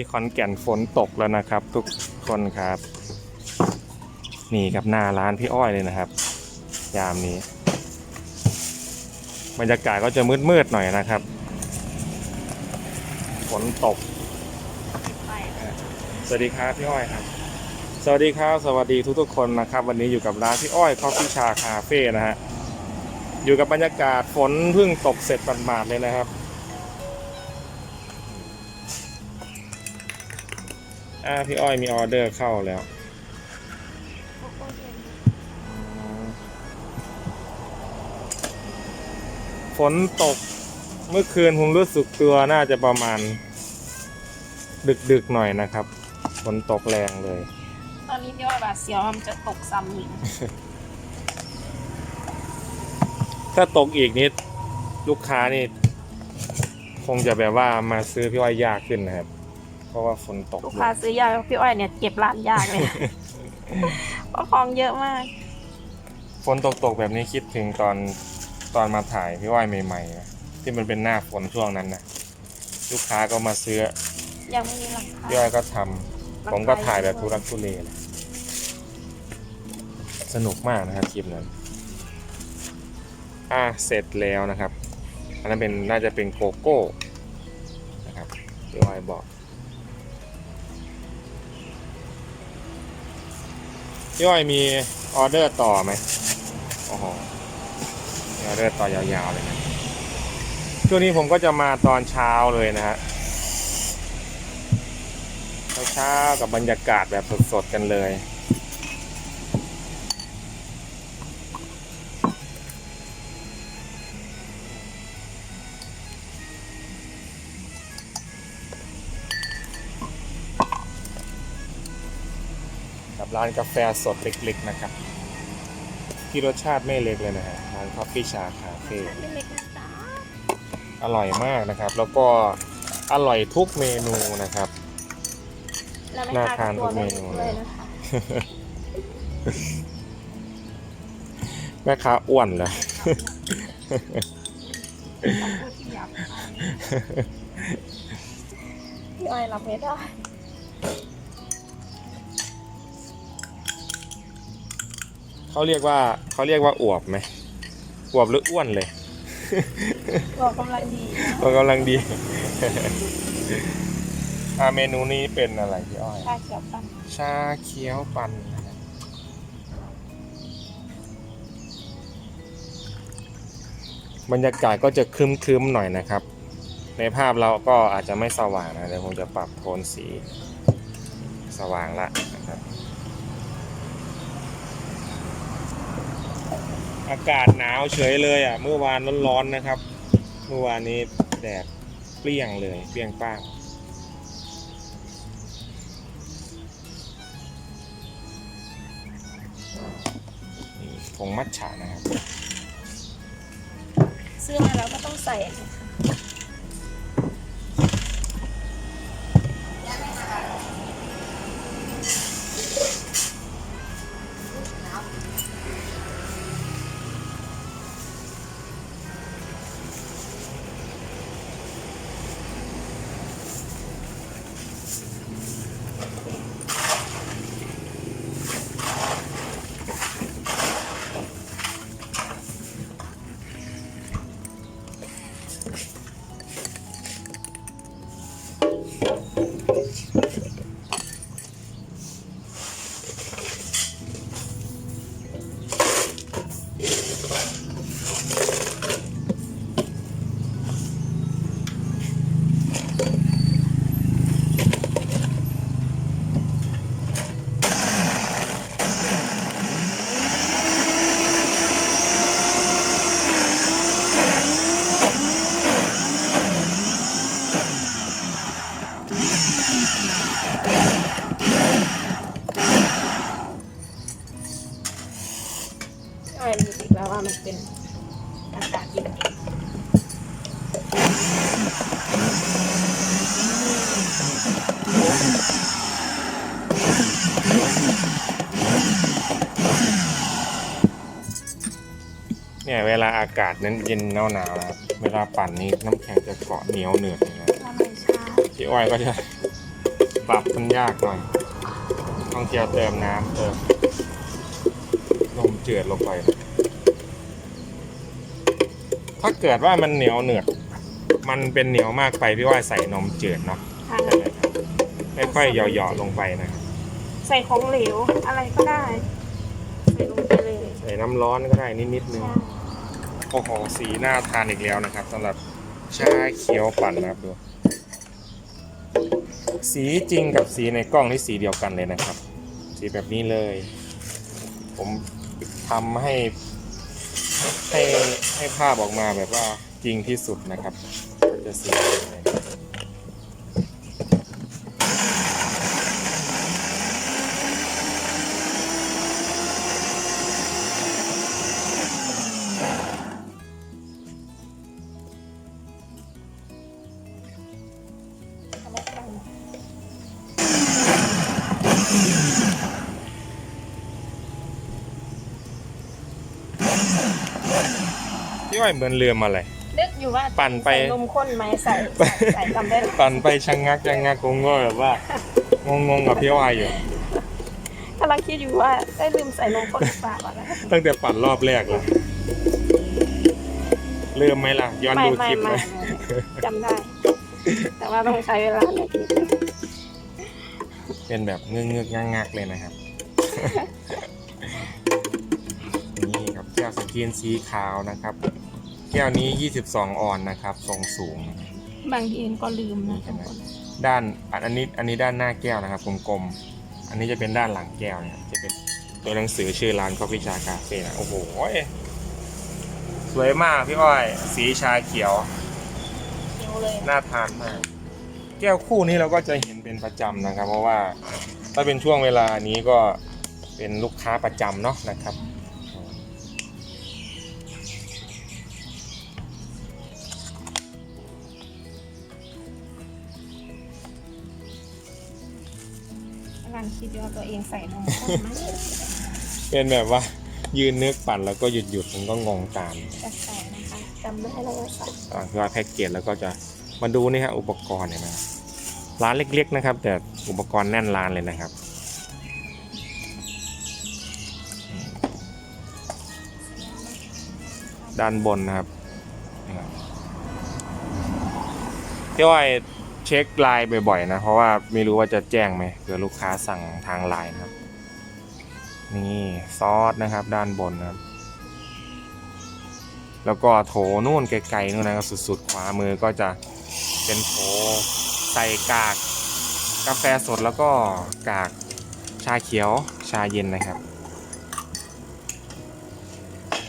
ที่ขอนแก่นฝนตกแล้วนะครับ ทุกคนครับ นี่กับหน้าร้านพี่อ้อยเลยนะครับ ยามนี้ บรรยากาศก็จะมืดๆหน่อยนะครับ ฝนตก สวัสดีครับพี่อ้อยครับ สวัสดีครับ สวัสดีทุกๆคนนะครับ วันนี้อยู่กับร้านพี่อ้อยคอฟฟี่ชาคาเฟ่นะฮะอยู่กับบรรยากาศฝนเพิ่งตกเสร็จหมาดๆเลยนะครับ อ่าพี่อ้อยมีออเดอร์เข้าแล้วฝนตกเมื่อคืนผมรู้สึกตัวน่าจะประมาณ ดึกๆหน่อยนะครับฝนตกแรงเลย ตอนนี้พี่อ้อยบาดเสียวว่ามันจะตกซ้ำอีกถ้าตกอีกนิดลูกค้านี่ คงจะแบบว่ามาซื้อพี่อ้อยยากขึ้นนะครับ เพราะว่าฝนตกลูกเยค้าอะซื้อยาพี่อ้อยเนี่ยเก็บร้านยากเลยเพราะของเยอะมากฝนตกตกๆแบบนี้คิดถึงตอนตอนมาถ่ายพี่อ้อยใหม่ๆนะที่มันเป็นหน้าฝนช่วงนั้นนะลูกค้าก็มาซื้อยังไม่มีราคาพี่อ้อยก็ทำผมก็ถ่ายแบบทุรักทุเลเลยสนุกมากนะครับคลิปนั้นอ่าเสร็จแล้วนะครับ อันนั้นเป็นน่าจะเป็นโกโก้นะครับพี่อ้อยบอก พี่อ้อยมีออเดอร์ต่อไหมโอ้โหออเดอร์ต่อยาวๆเลยนะช่วงนี้ผมก็จะมาตอนเช้าเลยนะฮะเช้ากับบรรยากาศแบบสดๆกันเลย ร้านกาแฟสดเล็กๆนะครับ ที่รสชาติไม่เล็กเลยนะฮะร้านคอฟฟี่ชาคาเฟ่เล็กนะจ๊ะอร่อยมากนะครับ แล้วก็อร่อยทุกเมนูนะครับน่าทานทุกเมนูเลยนะคะแม่ค้าอ้วนเลยคำพูดที่หยาบคายพี่อ้อยรับไม่ได้ เขาเรียกว่าเขาเรียกว่าอวบไหมอวบหรืออ้วนเลยบอกกำลังดีนะก็กำลังดีอ่าเมนูนี้เป็นอะไรพี่อ้อย ชาเขียวปั่น ชาเขียวปั่นนะครับบรรยากาศก็จะครึ้มๆหน่อยนะครับ ในภาพเราก็อาจจะไม่สว่างนะเดี๋ยวผมจะปรับโทนสี สว่างละนะครับ อากาศหนาวเฉยเลยอะ เมื่อวานร้อนๆนะครับ เมื่อวานนี้แดดเปรี้ยงเลยเปรี้ยงป้างนี่ผงมัทฉะนะครับ ซื้อมาแล้วก็ต้องใส่นะคะาอากาศนั้นเย็นหนาวหนาวๆนะครับเวลาปั่นนี่น้ำแข็งจะเกาะเหนียวเหนือดอย่างเงี้ยทำไมชาพี่อ้อยก็จะปรับมันยากหน่อยต้องเจียวเติมน้ำเติมนมจืดลงไปถ้าเกิดว่ามันเหนียวเหนือดมันเป็นเหนียวมากไปพี่ว่าใส่นมจืดเนาะค่ะใช่ไหมครับไม่ค่อยเหยาะๆลงไปนะครับใส่ของเหลวอะไรก็ได้ใส่ลงไปเลยใส่น้ำร้อนก็ได้นิดๆนึง โอ้โหสีน่าทานอีกแล้วนะครับสำหรับชาเขียวปั่นนะครับดูสีจริงกับสีในกล้องนี่สีเดียวกันเลยนะครับ สีแบบนี้เลย ผมทำให้ให้ให้ภาพออกมาแบบว่าจริงที่สุดนะครับ จะสีแบบ อ้อยเหมือนเรือมาเลย นึกอยู่ว่าปั่นไป ใส่นมข้นไหมใส่ใส่ใส่จำได้เลยปั่นไปชะงงักชะงงักงงๆแบบว่างงๆกับพี่อ้อยอยู่ กำลังคิดอยู่ว่าได้ลืมใส่นมข้นหรือเปล่าอะไรตั้งแต่ปั่นรอบแรกแล้วเริ่มไหมล่ะ ย้อนไม่ดูไม่คลิปไหมไม่ไม่จำได้ แต่ว่าต้องใช้เวลาในคิดเป็นแบบเงือกเงือกงักงักๆเลยนะครับ นี่ครับแก้วสกรีนสีขาวนะครับ แก้วนี้ 22 ออนนะครับ ทรงสูง บางทีก็ลืมนะใช่ไหมด้านอันนี้อันนี้ด้านหน้าแก้วนะครับกลมๆอันนี้จะเป็นด้านหลังแก้วนะครับจะเป็นตัวหนังสือชื่อร้านคอฟฟี่ชาคาเฟ่นะโอ้โหสวยมากพี่อ้อย สีชาเขียวเขียวเลยน่าทานมาก แก้วคู่นี้เราก็จะเห็นเป็นประจำนะครับ เพราะว่าถ้าเป็นช่วงเวลานี้ก็เป็นลูกค้าประจำเนาะนะครับ คิดอยู่ว่าตัวเองใส่นมข้นไหมเป็นแบบว่า ยืนนึกปั่นแล้วก็หยุดหยุดๆผมก็งงตามจะใส่นะคะจำได้แล้วว่าใส่อ่าคือว่าแพ็กเกจแล้วก็จะมาดูนี่ฮะอุปกรณ์เนี่ยนะร้านเล็กๆนะครับ แต่อุปกรณ์แน่นร้านเลยนะครับด้านบนนะครับนะครับพี่อ้อย เช็คไลน์บ่อยๆนะ เพราะว่าไม่รู้ว่าจะแจ้งไหมเผื่อลูกค้าสั่งทางไลน์นะครับ นี่ซอสนะครับ ด้านบนนะครับ แล้วก็โถนู่นไกลๆนู่นนะครับสุดๆ ขวามือก็จะเป็นโถใส่กากกาแฟสดแล้วก็กากชาเขียวชาเย็นนะครับ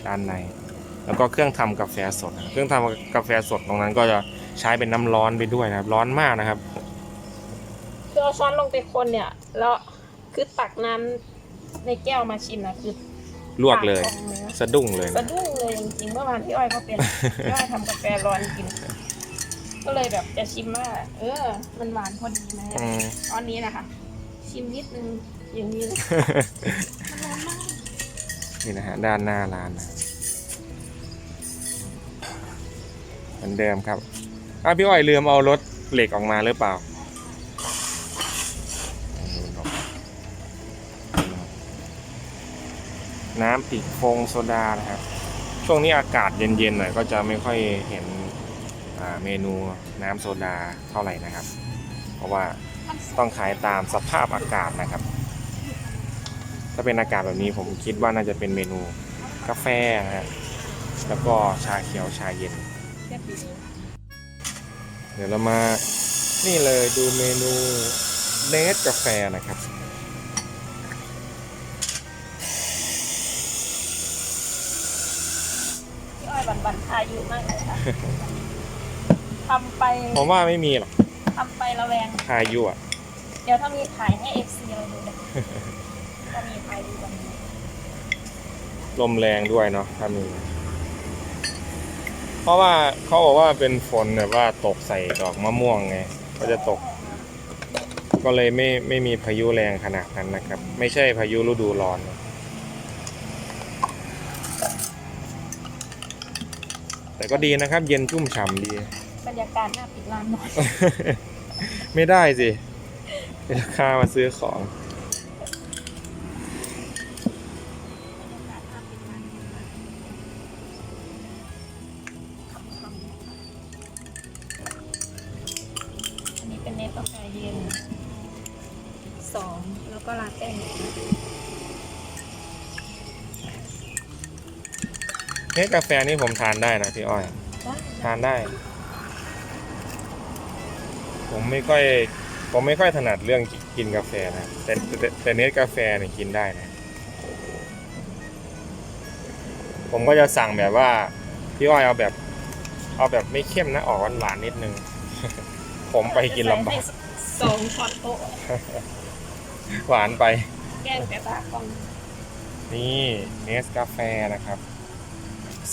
ด้านใน แล้วก็เครื่องทำกาแฟสด เครื่องทำกาแฟสดตรงนั้นก็จะ ใช้เป็นน้ำร้อนไปด้วยนะครับ ร้อนมากนะครับ คือเอาช้อนลงไปคนเนี่ย แล้วคือตักน้ำในแก้วมาชิมนะคือลวกเลย ปาของเนื้อสะดุ้งเลยสะนะดุ้งเลยจริงๆเมื่อวานพี่อ้อยก็เป็นพี่อ้อยทำกาแฟร้อนกิน ก็เลยแบบจะชิมว่า เออ มันหวานพอดีไหมอืม ตอนนี้นะคะชิมนิดนึงอย่างนี้เลยมันร้อนมากนี่นะฮะด้านหน้าร้านนะเหมือนเดิมครับ อ้าพี่อ้อยลืมเอารถเหล็กออกมาหรือเปล่า น้ำปีกโฟงโซดานะครับ ช่วงนี้อากาศเย็นๆหน่อยก็จะไม่ค่อยเห็นเมนูน้ำโซดาเท่าไหร่นะครับ เพราะว่าต้องขายตามสภาพอากาศนะครับ ถ้าเป็นอากาศแบบนี้ผมคิดว่าน่าจะเป็นเมนูกาแฟนะฮะแล้วก็ชาเขียวชาเย็นแค่ปีนี้ ดี๋ยวเรามานี่เลยดูเมนูเนสกาแฟนะครับ พี่อ้อยบันบันทายุมากเลยค่ะ ทำไปผมว่าไม่มีหรอกทำไประแวงพายุอะ เดี๋ยวถ้ามีขายให้เอฟซีเราดูเลยถ้ามีขายดูวันนี้ลมแรงด้วยเนาะถ้ามีเพ ราะว่าเขาบอกว่าเป็นฝนแบบว่าตกใส่ดอกมะม่วงไง ก็จะตก ก็เลยไม่ไม่มีพายุแรงขนาดนั้นนะครับ ไม่ใช่พายุฤดูร้อนนะแต่ก็ดีนะครับ เย็นชุ่มฉ่ำดี บรรยากาศหน้าปิดร้านหน่อย ไม่ได้สิ เป็นราคามาซื้อของ นี่ยกาแฟนี่ผมทานได้นะพี่อ้อย ทานได้ ผมไม่ค่อย ผมไม่ค่อยถนัดเรื่องกินกาแฟนะแต่แต่แต่เนสกาแฟเนี่ยกินได้นะ ผมก็จะสั่งแบบว่า พี่อ้อยเอาแบบ เอาแบบไม่เข้มนะออกหวานๆนิดนึง ผมไปกินลำบากสองช้อนโต๊ะหวานไป แกงแต่ตากล้องนี่เนสกาแฟนะครับ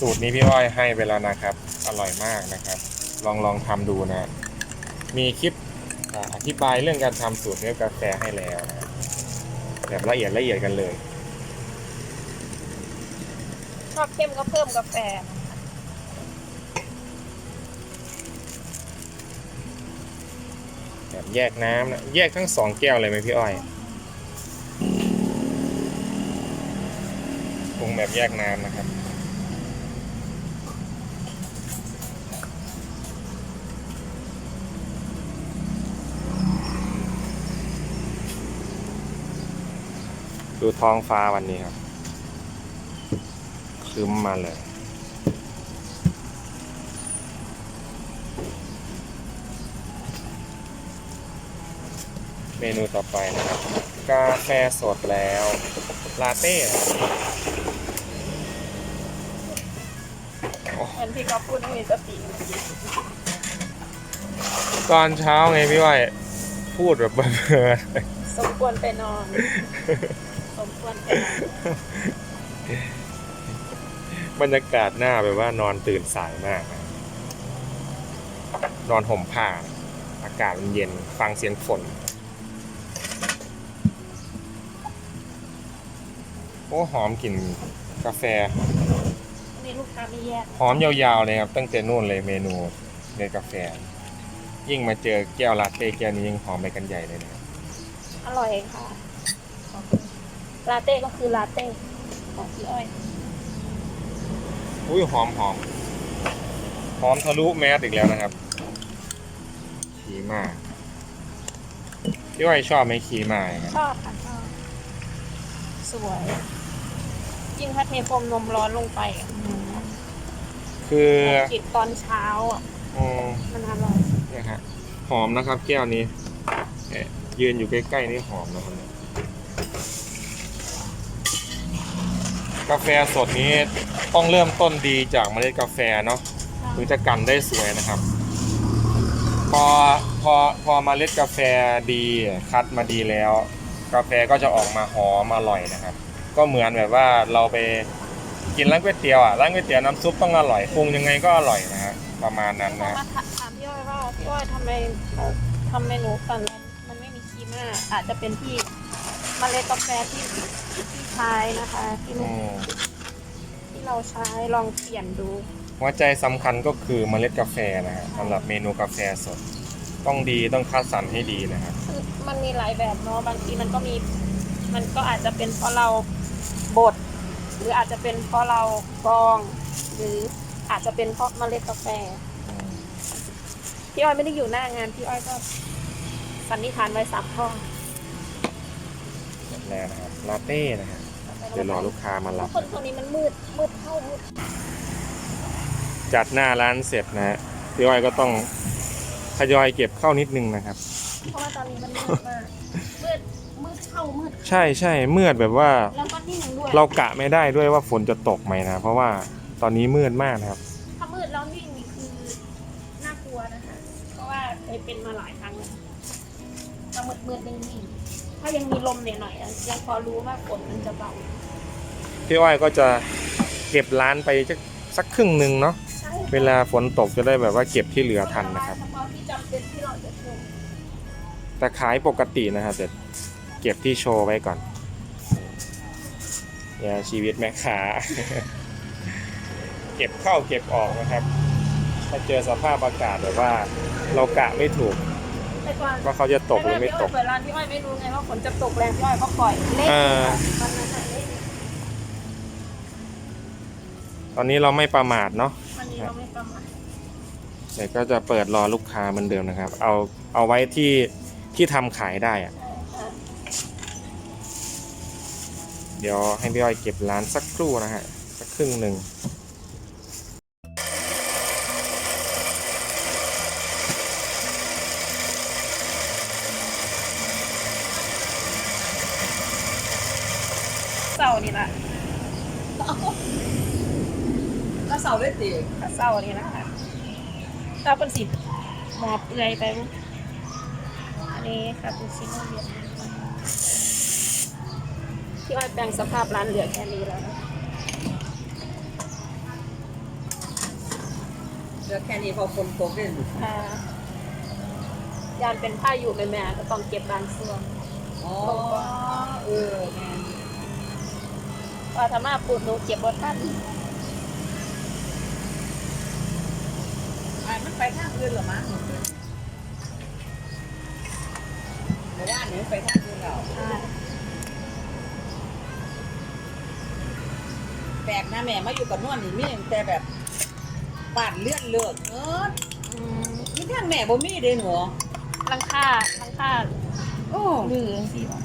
สูตรนี้พี่อ้อยให้ไปแล้วนะครับ อร่อยมากนะครับ ลองลองทำดูนะ มีคลิปอ่าอธิบายเรื่องการทำสูตรเนสกาแฟให้แล้วนะแบบละเอียดละเอียดกันเลยชอบเข้มก็เพิ่มกาแฟแบบแยกน้ำนะแยกทั้งสองแก้วเลยไหมพี่อ้อยปรุงแบบแยกน้ำนะครับ ดูท้องฟ้าวันนี้ครับครึ้มมาเลย เมนูต่อไปนะครับ กาแฟสดแล้ว ลาเต้ครับเหมือนที่เขาพูดไม่มีสติตอนเช้าไงพี่ว่ายพูดแบบเบลอ สมควรไปนอนสมค วรไปนอนๆบรรยากาศหน้าแบบว่านอนตื่นสายมากนะนอนห่มผ้า อากาศมันเย็นฟังเสียงฝน โอ้หอมกลิ่นกาแฟวันนี้ลูกค้าไม่แยกหอมยาวๆเลยครับ ตั้งแต่นู่นเลยเมนูในกาแฟ ยิ่งมาเจอแก้วลาเต้แก้วนี้ยิ่งหอมไปกันใหญ่เลยนะครับ อร่อยค่ะขอบคุณ ลาเต้ก็คือลาเต้ของพี่อ้อย อุ้ยหอมหอมหอมทะลุแมสอีกแล้วนะครับขีมาพี่อ้อยชอบไหมขีมาครับชอบค่ะชอบสวยยิ่งถ้าเทโฟมนมร้อนลงไปอะอืมคือจิบตอนเช้าอะอืมมันอร่อยเนี่ยฮะหอมนะครับ แก้วนี้เนี่ยยืนอยู่ใกล้ๆนี่หอมนะครับเนี่ย กาแฟสดนี้ต้องเริ่มต้นดีจากเมล็ดกาแฟเนาะถึงจะกันได้สวยนะครับ พอพอพอเมาเล็ดกาแฟดีคัดมาดีแล้ว กาแฟก็จะออกมาหอมอร่อยนะครับ ก็เหมือนแบบว่าเราไปกินร้านก๋วยเตี๋ยวอะร้านก๋วยเตี๋ยวน้ำซุปต้องอร่อยปรุงยังไงก็อร่อยนะฮะประมาณนั้นมานะถามพี่อ้อยว่าพี่อ้อยทำไมเขาทำเมนูกันแล้วมันไม่มีคีม่าอาจจะเป็นที่ เมล็ดกาแฟที่ที่ใช้นะคะที่อืมที่เราใช้ลองเปลี่ยนดูหัวใจสำคัญก็คือเมล็ดกาแฟนะฮะสำหรับเมนูกาแฟสด ต้องดีต้องคัดสรรให้ดีนะครับ คือมันมีหลายแบบเนาะบางทีมันก็มี มันก็อาจจะเป็นเพราะเราบดหรืออาจจะเป็นเพราะเรากรอง หรืออาจจะเป็นเพราะเมล็ดกาแฟ พี่อ้อยไม่ได้อยู่หน้างานพี่อ้อยก็สันนิษฐานไว้สามข้อ แบบแรกนะครับลาเต้นะฮะเดี๋ยวรอลูกค้ามาทุรักบคนตรงนี้มันมืด มืดเข้ามืดจัดหน้าร้านเสร็จนะฮะพี่อ้อยก็ต้องทยอยเก็บเข้านิดนึงนะครับ เพราะว่าตอนนี้มันมืดมาก มืด มืดเข้ามืด ใช่ใช่มืดแบบว่า แล้วก็ที่หนึ่งด้วย เรากะไม่ได้ด้วยว่าฝนจะตกไหมนะ เพราะว่าตอนนี้มืดมากนะครับ ถ้ามืดแล้ววิ่งนี่คือน่ากลัวนะคะ เพราะว่าเคยเป็นมาหลายครั้งแล้วถ้ามืดมืดๆนิ่งๆ ถ้ายังมีลมเนี่ยหน่อยอะยังพอรู้ว่าฝนมันจะเบาพี่อ้อยก็จะเก็บร้านไปสักสักครึ่งหนึ่งเนาะใช่เวลาฝนตกจะได้แบบว่าเก็บที่เหลือทันนะครับเฉพาะที่จำเป็นที่เราจะชมแต่ขายปกตินะครับแต่เก็บที่โชว์ไว้ก่อนเนี่ยชีวิตแม่ค้าเก็บเข้าเก็บออกนะครับ ถ้าเจอสภาพอากาศแบบว่าเรากะไม่ถูก แต่ก่อนว่าเขาจะตกหรือไม่ตกพี่อ้อยเปิดร้านพี่อ้อยไม่รู้ไงว่าฝนจะตกแรงพี่อ้อยก็ปล่อยเล่นเออวันนั้นน่ะเล่นตอนนี้เราไม่ประมาทเนาะวันนี้เราไม่ประมาทเดี๋ยวก็จะเปิดรอลูกค้าเหมือนเดิมนะครับ เอาเอาไว้ที่ที่ทำขายได้อะใช่ค่ะเดี๋ยวให้พี่อ้อยเก็บร้านสักครู่นะฮะสักครึ่งหนึ่ง เศร้านี่ละ ก็เสา ได้ตีถ้าเศร้านี่นะคะถ้าเป็นสีหมอบเปื่อยไปบุ๊กอันนี้คาปูชิโน่เย็นพี่อ้อยแปลงสภาพร้านเหลือแค่นี้แล้วนะเหลือแค่นี้พอฝนตกเล่นอ่ายานเป็นผ้าอยู่แม่ๆก็ต้องเก็บบางส่วนอ๋อเออแม่นว่าถ้ามาปูดหนูเก็บบนท่าน อะมันไปทางอื่นเหรอมะเดี๋ยวว่าหนูไปทางอื่นแล้วอ่าแปลกนะแม่มาอยู่กับนวลนี่มีแต่แบบปาดเลื่อนเลือดเอออืมนี่ทางแม่บ่มีเด้หนูลังค่าลังค่าโอ้ลือสิวะ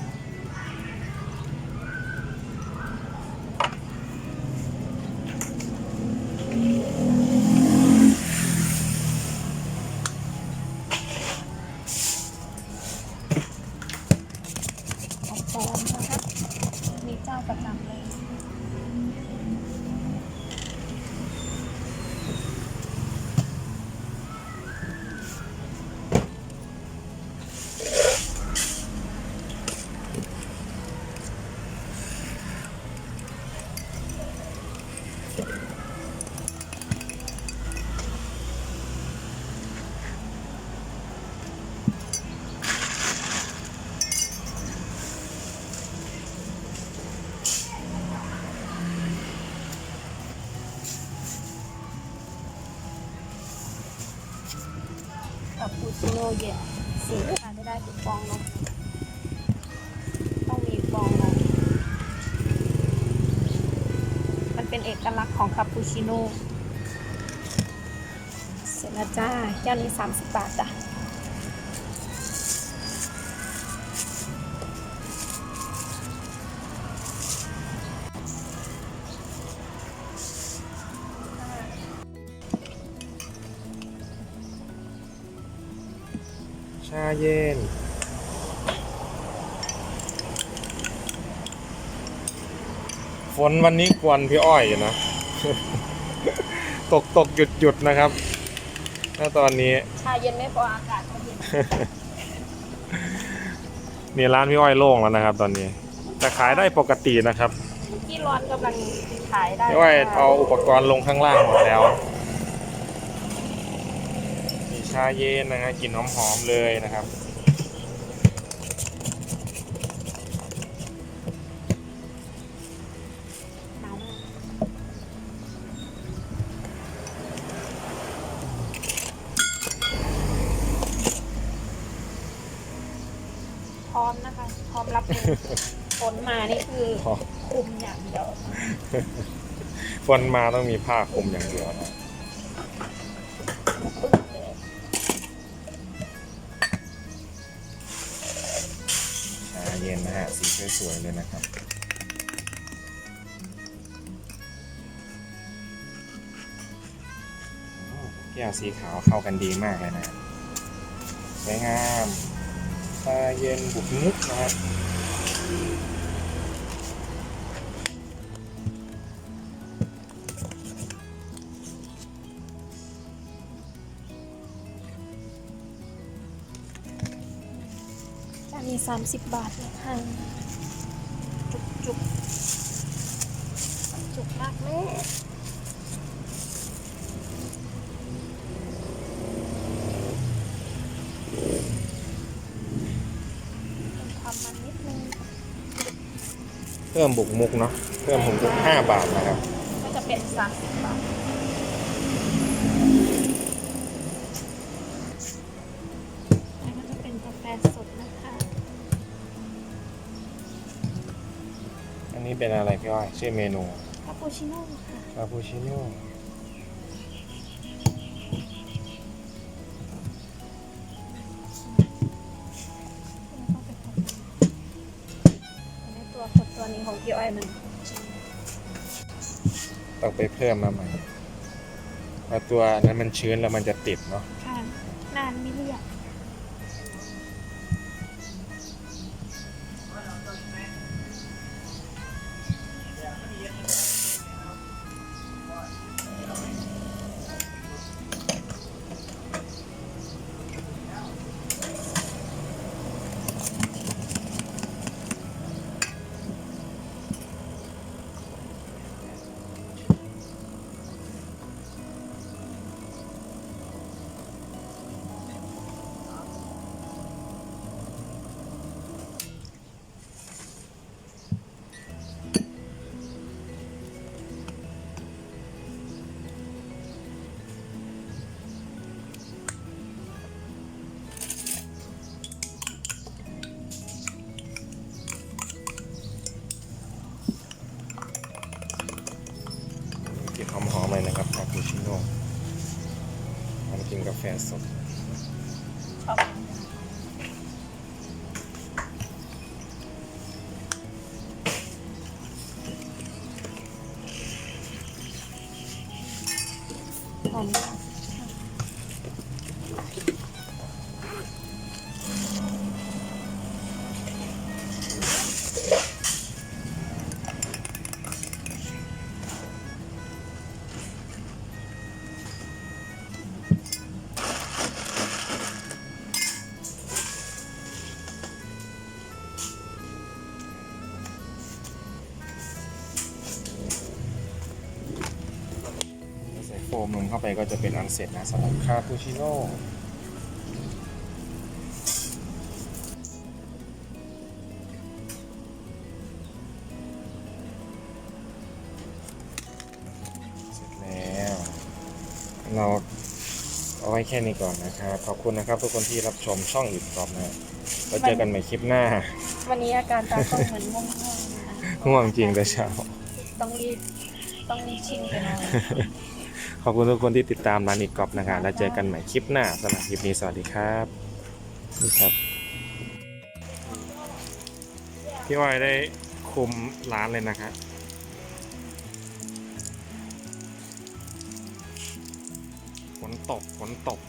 ของปลอมนะคะมีเจ้าประจำเลย กับปูชิโน่ เย็นสีขาดไม่ได้คือฟองนมต้องมีฟองนมมันเป็นเอกลักษณ์ของคาปูชิโน่เสร็จแล้วจ้าแก้วนี้30 บาทจ้ะ ชาเย็น ฝนวันนี้กวนพี่อ้อยอยู่นะ ตกตกหยุดหยุดนะครับถ้าตอนนี้ ชาเย็นไม่พออากาศก็เย็นนี่ร้านพี่อ้อยโล่งแล้วนะครับ ตอนนี้ แต่ขายได้ปกตินะครับ ที่ร้อนกำลังขายได้พี่อ้อยเอาอุปกรณ์ลงข้างล่างหมดแล้วมี ชาเย็นนะฮะกลิ่นหอมๆเลยนะครับหนาวมากพร้อมนะคะพร้อมรับมือฝนมานี่คือพอคุมอย่างเดียว ฝนมาต้องมีผ้าคลุมอย่างเดียวนะ สีสวยๆเลยนะครับแก้วสีขาวเข้ากันดีมากเลยนะสวยงามตาเย็นบุกนึกนะครับ จานนี้สามสิบบาทเลยค่ะจุกจุกจุกมากแม่เป็นความมันนิดนึงเพิ่มบุกมุกเนาะเพิ่มบุกมุกห้าบาทนะครับ ก็จะเป็นสามสิบบาท ชื่อเมนูคาปูชิโน่ค่ะคาปูชิโน่อันนี้ตัวคนตัวนี้ของพี่อ้อยมันต้องไปเพิ่มมาใหม่เพราะตัวนั้นมันชื้นแล้วมันจะติดเนาะ กิน ก็จะเป็นอันเสร็จนะสำหรับคาปูชิโน่เสร็จแล้วเราเอาไว้แค่นี้ก่อนนะครับ ขอบคุณนะครับ ทุกคนที่รับชมช่องอีกรอบนะแล้วเจอกันใหม่คลิปหน้า วันนี้อาการตากล้องเหมือนง่วงๆนะคะง่วงจริงแต่เช้า ต้องรีบต้องรีบชิมไปหน่อย ขอบคุณทุกคนที่ติดตามร้านอีกกอบนะครับแล้วเจอกันใหม่คลิปหน้าสำหรับคลิปนี้สวัสดีครับนี่ครับพี่อ้อยได้คุมร้านเลยนะครับฝนตกฝนตก